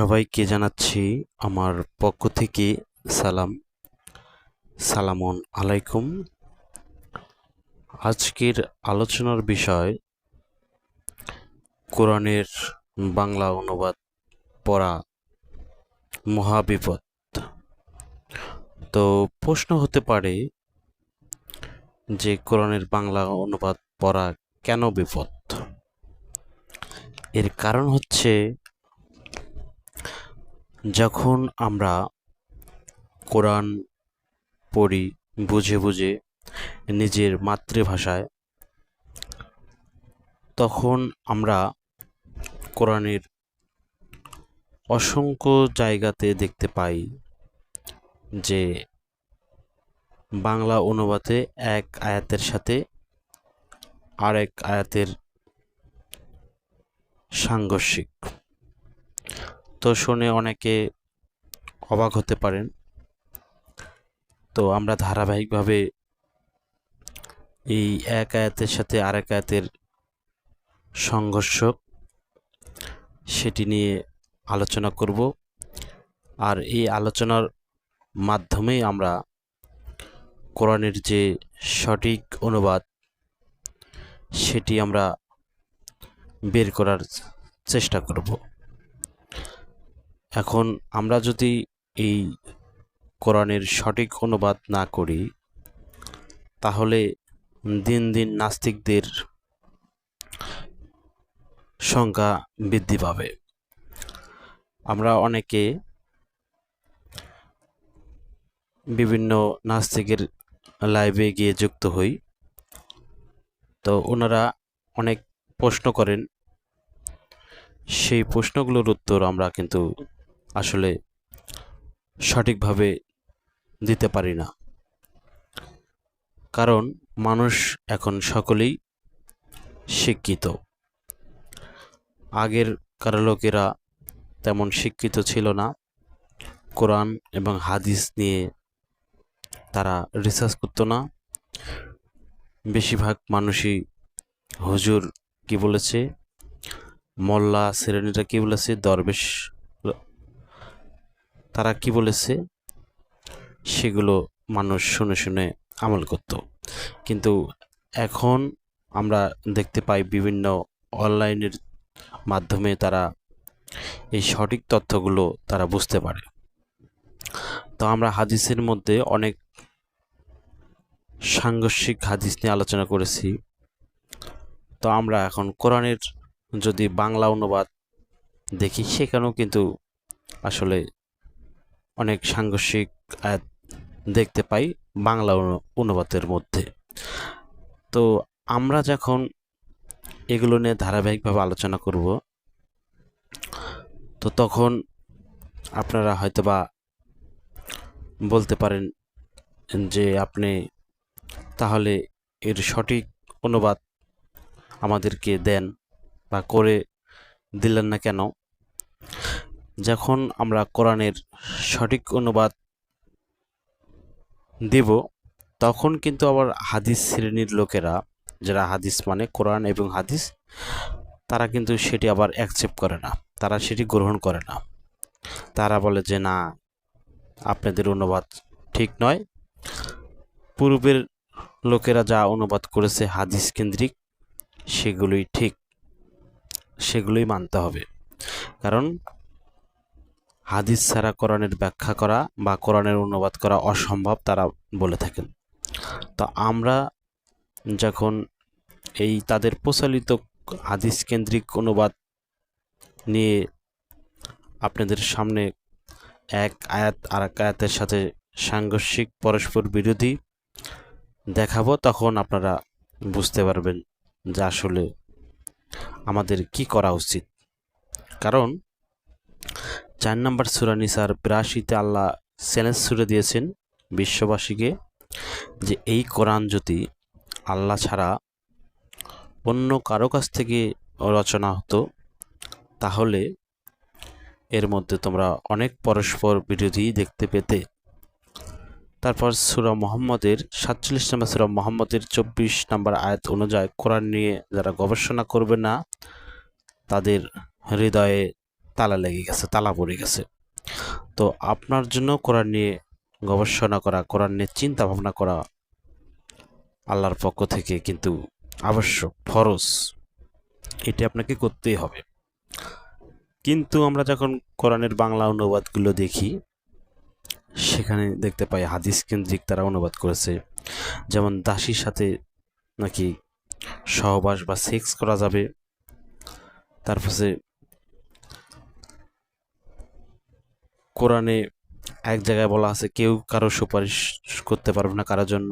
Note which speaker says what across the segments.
Speaker 1: সবাইকে জানাচ্ছি আমার পক্ষ থেকে সালাম, সালামন আলাইকুম। আজকের আলোচনার বিষয়, কোরআনের বাংলা অনুবাদ পড়া মহাবিপদ। তো প্রশ্ন হতে পারে যে কোরআনের বাংলা অনুবাদ পড়া কেন বিপদ? এর কারণ হচ্ছে যখন আমরা কোরআন পড়ি বুঝে বুঝে নিজের মাতৃভাষায়, তখন আমরা কোরআনের অসংখ্য জায়গাতে দেখতে পাই যে বাংলা অনুবাদে এক আয়াতের সাথে আরেক আয়াতের সাংঘর্ষিক। তো শুনে অনেকে অবাক হতে পারেন। তো আমরা ধারাবাহিকভাবে এই এক আয়াতের সাথে আরেক আয়াতের সংঘর্ষ সেটি নিয়ে আলোচনা করব। আর এই আলোচনার মাধ্যমেই আমরা কোরআনের যে সঠিক অনুবাদ, সেটি আমরা বের করার চেষ্টা করব। এখন আমরা যদি এই কোরআনের সঠিক অনুবাদ না করি, তাহলে দিন দিন নাস্তিকদের সংখ্যা বৃদ্ধি পাবে। আমরা অনেকে বিভিন্ন নাস্তিকের লাইভে গিয়ে যুক্ত হই। তো ওনারা অনেক প্রশ্ন করেন। সেই প্রশ্নগুলোর উত্তর আমরা কিন্তু আসলে সঠিকভাবে দিতে পারি না। কারণ মানুষ এখন সকলেই শিক্ষিত। আগের কারও লোকেরা তেমন শিক্ষিত ছিল না। কোরআন এবং হাদিস নিয়ে তারা রিসার্চ করতো না। বেশিরভাগ মানুষই হুজুর কি বলেছে? মোল্লা শ্রেণীরা কি বলেছে? দরবেশ তারা কি বলেছে? সেগুলো মানুষ শুনে শুনে আমল করত। কিন্তু এখন আমরা দেখতে পাই বিভিন্ন অনলাইনের মাধ্যমে তারা এই সঠিক তথ্যগুলো তারা বুঝতে পারে। তো আমরা হাদিসের মধ্যে অনেক সাংঘর্ষিক হাদিস নিয়ে আলোচনা করেছি। তো আমরা এখন কোরআনের যদি বাংলা অনুবাদ দেখি, সেখানেও কিন্তু আসলে অনেক সাংঘর্ষিক আয়াত দেখতে পাই বাংলা অনুবাদের মধ্যে। তো আমরা যখন এগুলো নিয়ে ধারাবাহিকভাবে আলোচনা করব, তো তখন আপনারা হয়তোবা বলতে পারেন যে আপনি তাহলে এর সঠিক অনুবাদ আমাদেরকে দেন বা করে দিলেন না কেন? যখন আমরা কোরআনের সঠিক অনুবাদ দেব, তখন কিন্তু আবার হাদিস শ্রেণির লোকেরা, যারা হাদিস মানে কোরআন এবং হাদিস, তারা কিন্তু সেটি আবার অ্যাকসেপ্ট করে না। তারা সেটি গ্রহণ করে না। তারা বলে যে, না, আপনাদের অনুবাদ ঠিক নয়। পূর্বের লোকেরা যা অনুবাদ করেছে হাদিস কেন্দ্রিক, সেগুলোই ঠিক, সেগুলোই মানতে হবে। কারণ হাদিস ছাড়া কোরআনের ব্যাখ্যা করা বা কোরআনের অনুবাদ করা অসম্ভব, তারা বলে থাকেন। তো আমরা যখন এই তাদের প্রচলিত হাদিস কেন্দ্রিক অনুবাদ নিয়ে আপনাদের সামনে এক আয়াত আর এক আয়াতের সাথে সাংঘর্ষিক পরস্পর বিরোধী দেখাবো, তখন আপনারা বুঝতে পারবেন যে আসলে আমাদের কি করা উচিত। কারণ চার নম্বর সুরানিসার বিরাশিতে আল্লাহ চ্যালেঞ্জ ছুড়ে দিয়েছেন বিশ্ববাসীকে যে এই কোরআন যদি আল্লাহ ছাড়া অন্য কারও কাছ থেকে রচনা হতো, তাহলে এর মধ্যে তোমরা অনেক পরস্পর বিরোধী দেখতে পেতে। তারপর সুরা মোহাম্মদের সাতচল্লিশ নম্বর সুরা মোহাম্মদের চব্বিশ নম্বর আয়াত অনুযায়ী কোরআন নিয়ে যারা গবেষণা করবে না, তাদের হৃদয়ে তালা লেগে গেছে, তালা পড়ে গেছে। তো আপনার জন্য কোরআন নিয়ে গবেষণা করা, কোরআন নিয়ে চিন্তা ভাবনা করা আল্লাহর পক্ষ থেকে কিন্তু আবশ্যক, ফরজ। এটি আপনাকে করতেই হবে। কিন্তু আমরা যখন কোরআনের বাংলা অনুবাদগুলো দেখি, সেখানে দেখতে পাই হাদিস কেন্দ্রিক তারা অনুবাদ করেছে। যেমন দাসীর সাথে নাকি সহবাস বা সেক্স করা যাবে, তারপরে কোরআনে এক জায়গায় বলা আছে, কেউ কারও সুপারিশ করতে পারবে না কারোর জন্য।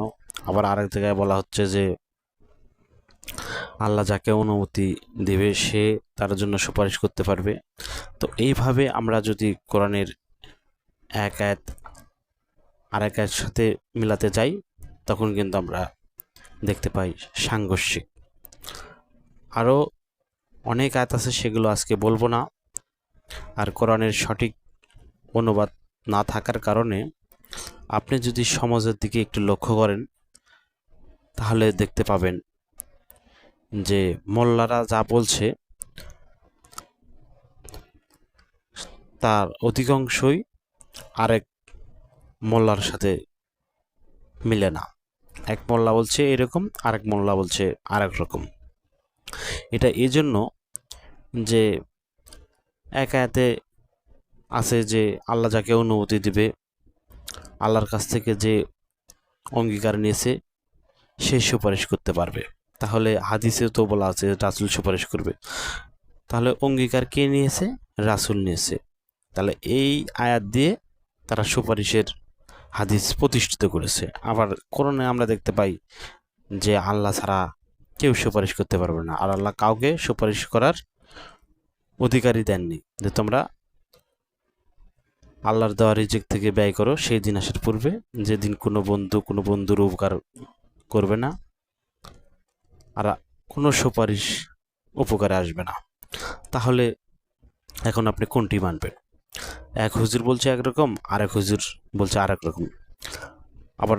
Speaker 1: আবার আরেক জায়গায় বলা হচ্ছে যে, আল্লাহ যাকে অনুমতি দেবে, সে তার জন্য সুপারিশ করতে পারবে। তো এইভাবে আমরা যদি কোরআনের এক আয়াত, আরেক এক সাথে মিলাতে যাই, তখন কিন্তু আমরা দেখতে পাই সাংঘর্ষিক। আরও অনেক আয়াত আছে, সেগুলো আজকে বলব না। আর কোরআনের সঠিক অনুবাদ না থাকার কারণে আপনি যদি সমাজের দিকে একটু লক্ষ্য করেন, তাহলে দেখতে পাবেন যে মোল্লারা যা বলছে, তার অধিকাংশই আরেক মোল্লার সাথে মিলে না। এক মোল্লা বলছে এরকম, আরেক মোল্লা বলছে আরেক রকম। এটা এই জন্য যে এক আয়াতে আছে যে আল্লাহ যাকে অনুমতি দিবে, আল্লাহর কাছ থেকে যে অঙ্গীকার নিয়েছে, সে সুপারিশ করতে পারবে। তাহলে হাদিসে তো বলা আছে রাসুল সুপারিশ করবে। তাহলে অঙ্গীকার কে নিয়েছে? রাসুল নিয়েছে। তাহলে এই আয়াত দিয়ে তারা সুপারিশের হাদিস প্রতিষ্ঠিত করেছে। আবার করোনায় আমরা দেখতে পাই যে আল্লাহ ছাড়া কেউ সুপারিশ করতে পারবে না। আর আল্লাহ কাউকে সুপারিশ করার অধিকারই দেননি। যে তোমরা আল্লাহর দেওয়া রিজিক থেকে ব্যয় করো, সেই দিন আসার পূর্বে যেদিন কোনো বন্ধু, কোনো বন্ধুর উপকার করবে না, আর কোনো সুপারিশ উপকারে আসবে না। তাহলে এখন আপনি কোনটি মানবেন? এক হুজুর বলছে একরকম আর এক হুজুর বলছে আর এক রকম। আবার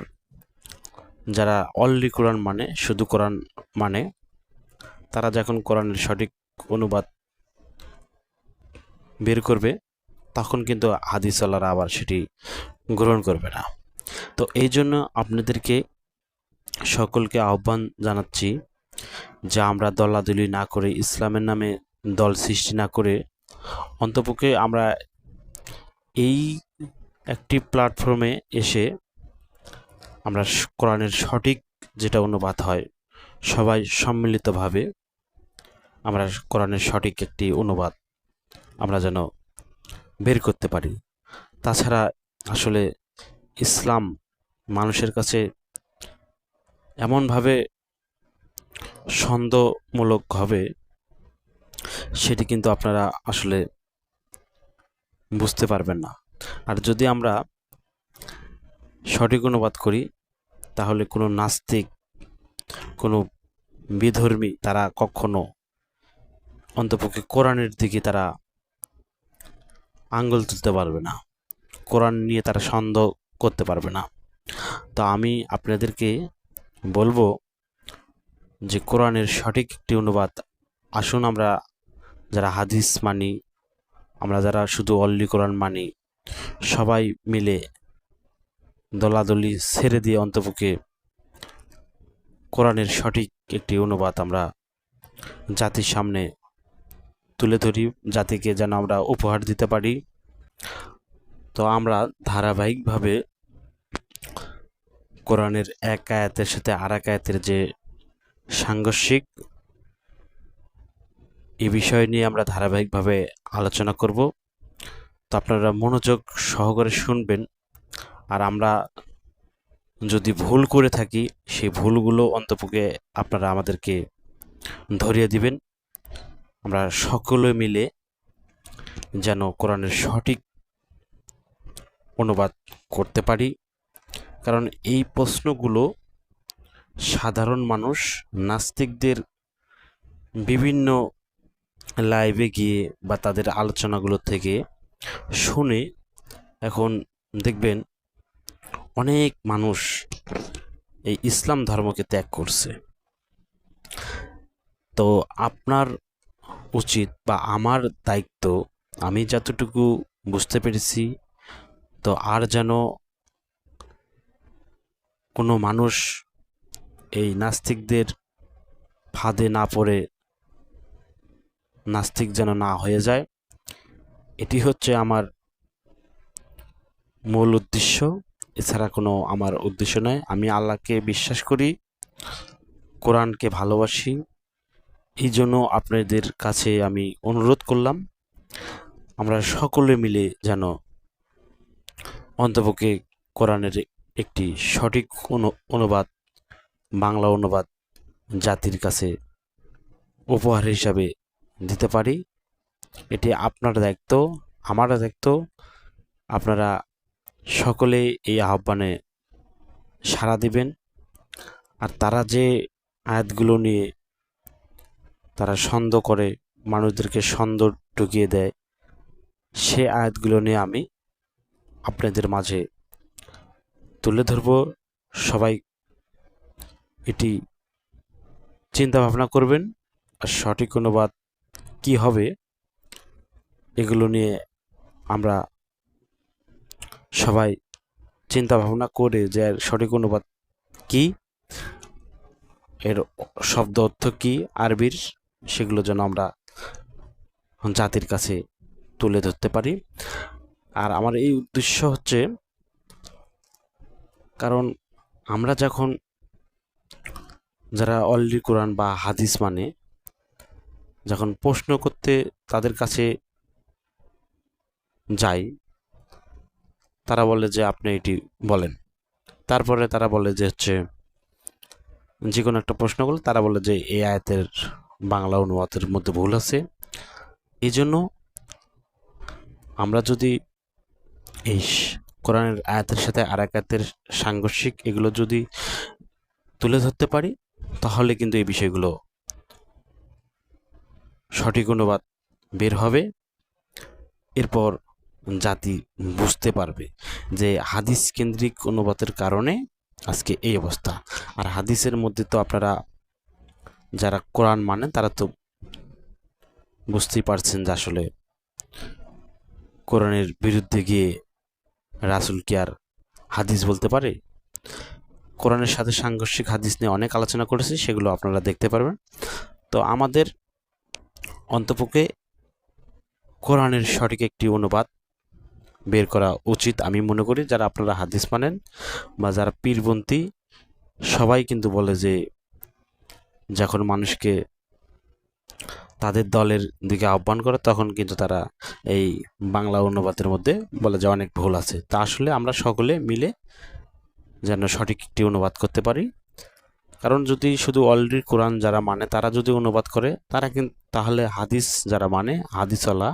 Speaker 1: যারা অনলি কোরআন মানে শুধু কোরআন মানে তারা যখন কোরআনের সঠিক অনুবাদ বের করবে তখন কিন্তু হাদিস আল্লাহরা আবার সেটি গ্রহণ করবে না। তো এই জন্য আপনাদেরকে সকলকে আহ্বান জানাচ্ছি যা আমরা দলাদলি না করে, ইসলামের নামে দল সৃষ্টি না করে, অন্তপক্ষে আমরা এই একটি প্ল্যাটফর্মে এসে আমরা কোরআনের সঠিক যেটা অনুবাদ হয়, সবাই সম্মিলিতভাবে আমরা কোরআনের সঠিক একটি অনুবাদ আমরা যেন বের করতে পারি। তাছাড়া আসলে ইসলাম মানুষের কাছে এমনভাবে ছন্দমূলক হবে, সেটি কিন্তু আপনারা আসলে বুঝতে পারবেন না। আর যদি আমরা সঠিক অনুবাদ করি, তাহলে কোনো নাস্তিক, কোনো বিধর্মী তারা কখনো অন্তপক্ষে কোরআনের দিকে তারা আঙ্গুল তুলতে পারবে না। কোরআন নিয়ে তারা সন্দেহ করতে পারবে না। তো আমি আপনাদেরকে বলব যে কোরআনের সঠিক একটি অনুবাদ। আসুন আমরা যারা হাদিস মানি, আমরা যারা শুধু অল্লি কোরআন মানি, সবাই মিলে দলাদলি ছেড়ে দিয়ে অন্তপক্ষে কোরআনের সঠিক একটি অনুবাদ আমরা জাতির সামনে তুলে ধরি জাতিকে যেন আমরা উপহার দিতে পারি। তো আমরা ধারাবাহিকভাবে কোরআনের এক আয়াতের সাথে আর এক আয়াতের যে সাংঘর্ষিক এ বিষয় নিয়ে আমরা ধারাবাহিকভাবে আলোচনা করব। তো আপনারা মনোযোগ সহকারে শুনবেন। আর আমরা যদি ভুল করে থাকি, সেই ভুলগুলো অন্তপক্ষে আপনারা আমাদেরকে ধরিয়ে দিবেন। আমরা সকলে মিলে যেন কোরআনের সঠিক অনুবাদ করতে পারি। কারণ এই প্রশ্নগুলো সাধারণ মানুষ, নাস্তিকদের বিভিন্ন লাইভে গিয়ে বা তাদের আলোচনাগুলো থেকে শুনে এখন দেখবেন অনেক মানুষ এই ইসলাম ধর্মকে ত্যাগ করছে। তো আপনার উচিত বা আমার দায়িত্ব, আমি যতটুকু বুঝতে পেরেছি, তো আর যেন কোনো মানুষ এই নাস্তিকদের ফাঁদে না পড়ে, নাস্তিক যেন না হয়ে যায়, এটি হচ্ছে আমার মূল উদ্দেশ্য। এছাড়া কোনো আমার উদ্দেশ্য নয়। আমি আল্লাহকে বিশ্বাস করি, কোরআনকে ভালোবাসি এই জন্য আপনাদের কাছে আমি অনুরোধ করলাম, আমরা সকলে মিলে যেন অন্তপক্ষে কোরআনের একটি সঠিক অনু- অনুবাদ, বাংলা অনুবাদ জাতির কাছে উপহার হিসাবে দিতে পারি। এটি আপনার দায়িত্ব আমার দায়িত্ব। আপনারা সকলে এই আহ্বানে সাড়া দিবেন। আর তারা যে আয়াতগুলো নিয়ে তারা সন্দেহ করে, মানুষদেরকে সন্দেহ ঢুকিয়ে দেয়। সে আয়াতগুলো নিয়ে আমি আপনাদের মাঝে তুলে ধরব। সবাই এটি চিন্তা ভাবনা করবেন আর সঠিক অনুবাদ কি হবে এগুলো নিয়ে আমরা সবাই চিন্তা ভাবনা করে যে সঠিক অনুবাদ কি, এর শব্দ অর্থ কি, আরবির সেগুলো যেন আমরা জাতির কাছে তুলে ধরতে পারি। আর আমার এই উদ্দেশ্য হচ্ছে, কারণ আমরা যখন যারা অলরেডি কোরআন বা হাদিস মানে যখন প্রশ্ন করতে তাদের কাছে যাই, তারা বলে যে আপনি এটি বলেন। তারপরে তারা বলে যে হচ্ছে, যে কোনো একটা প্রশ্ন করলে তারা বলে যে এই আয়াতের বাংলা অনুবাদের মধ্যে ভুল আছে। এই জন্য আমরা যদি এই কোরআনের আয়াতের সাথে আর আয়াতের সাংঘর্ষিক এগুলো যদি তুলে ধরতে পারি, তাহলে কিন্তু এই বিষয়গুলো সঠিক অনুবাদ বের হবে। এরপর জাতি বুঝতে পারবে যে হাদিস কেন্দ্রিক অনুবাদের কারণে আজকে এই অবস্থা। আর হাদিসের মধ্যে তো আপনারা যারা কোরআন মানেন তারা তো বুঝতেই পারছেন যে আসলে কোরআনের বিরুদ্ধে গিয়ে রাসুল কি আর হাদিস বলতে পারে? কোরআনের সাথে সাংঘর্ষিক হাদিস নিয়ে অনেক আলোচনা করেছি, সেগুলো আপনারা দেখতে পারবেন। তো আমাদের অন্তপক্ষে কোরআনের সঠিক একটি অনুবাদ বের করা উচিত আমি মনে করি। যারা আপনারা হাদিস মানেন বা যারা পীরবন্তি সবাই কিন্তু বলে যে যখন মানুষকে তাদের দলের দিকে আহ্বান করে, তখন কিন্তু তারা এই বাংলা অনুবাদের মধ্যে বলে যে অনেক ভুল আছে। তা আসলে আমরা সকলে মিলে যেন সঠিক একটি অনুবাদ করতে পারি। কারণ যদি শুধু অলরেডি কোরআন যারা মানে তারা যদি অনুবাদ করে, তারা কিন্তু তাহলে হাদিস যারা মানে হাদিসওয়ালা,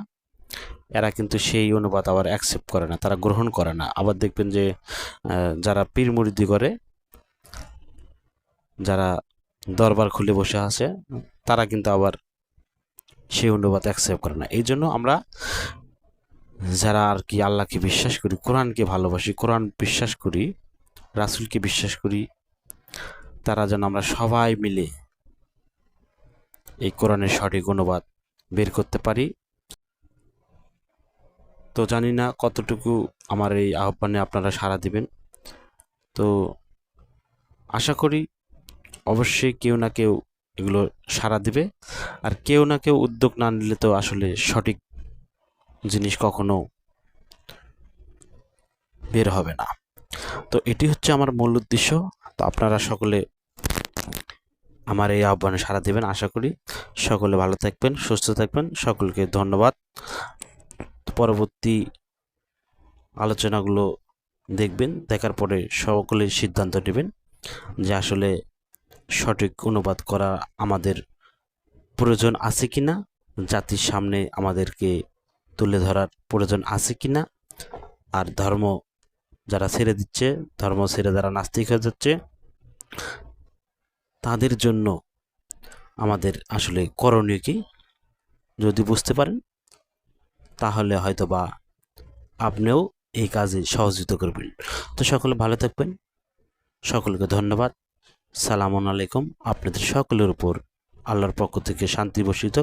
Speaker 1: এরা কিন্তু সেই অনুবাদ আবার অ্যাকসেপ্ট করে না, তারা গ্রহণ করে না। আবার দেখবেন যে যারা পীর মুরিদি করে, যারা দরবার খুলে বসে আছে, তারা কিন্তু আবার সেই অনুবাদ অ্যাকসেপ্ট করে না। এই জন্য আমরা যারা আর কি আল্লাহকে বিশ্বাস করি, কোরআনকে ভালোবাসি, কোরআন বিশ্বাস করি, রাসূলকে বিশ্বাস করি, তারা যেন আমরা সবাই মিলে এই কোরআনের সঠিক অনুবাদ বের করতে পারি। তো জানি না কতটুকু আমার এই আহ্বানে আপনারা সাড়া দিবেন। তো আশা করি অবশ্যই কেউ না কেউ এগুলো সাড়া দিবে। আর কেউ না কেউ উদ্যোগ না নিলে তো আসলে সঠিক জিনিস কখনো বের হবে না। তো এটি হচ্ছে আমার মূল উদ্দেশ্য। তো আপনারা সকলে আমার এই আহ্বানে সাড়া দেবেন, আশা করি। সকলে ভালো থাকবেন, সুস্থ থাকবেন। সকলকে ধন্যবাদ। পরবর্তী আলোচনাগুলো দেখবেন, দেখার পরে সকলে সিদ্ধান্ত নেবেন যে আসলে সঠিক অনুবাদ করা আমাদের প্রয়োজন আছে কি না জাতির সামনে আমাদেরকে তুলে ধরার প্রয়োজন আছে কি না আর ধর্ম যারা ছেড়ে দিচ্ছে, ধর্ম ছেড়ে যারা নাস্তিক হয়ে যাচ্ছে, তাদের জন্য আমাদের আসলে করণীয় কি? যদি বুঝতে পারেন, তাহলে হয়তো বা আপনিও এই কাজে সহযোগিতা করবেন। তো সকলে ভালো থাকবেন। সকলকে ধন্যবাদ। সালামু আলাইকুম। আপনাদের সকলের উপর আল্লাহর পক্ষ থেকে শান্তি বসিত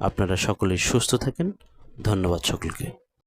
Speaker 1: আপনারা সকলেই সুস্থ থাকেন। ধন্যবাদ সকলকে।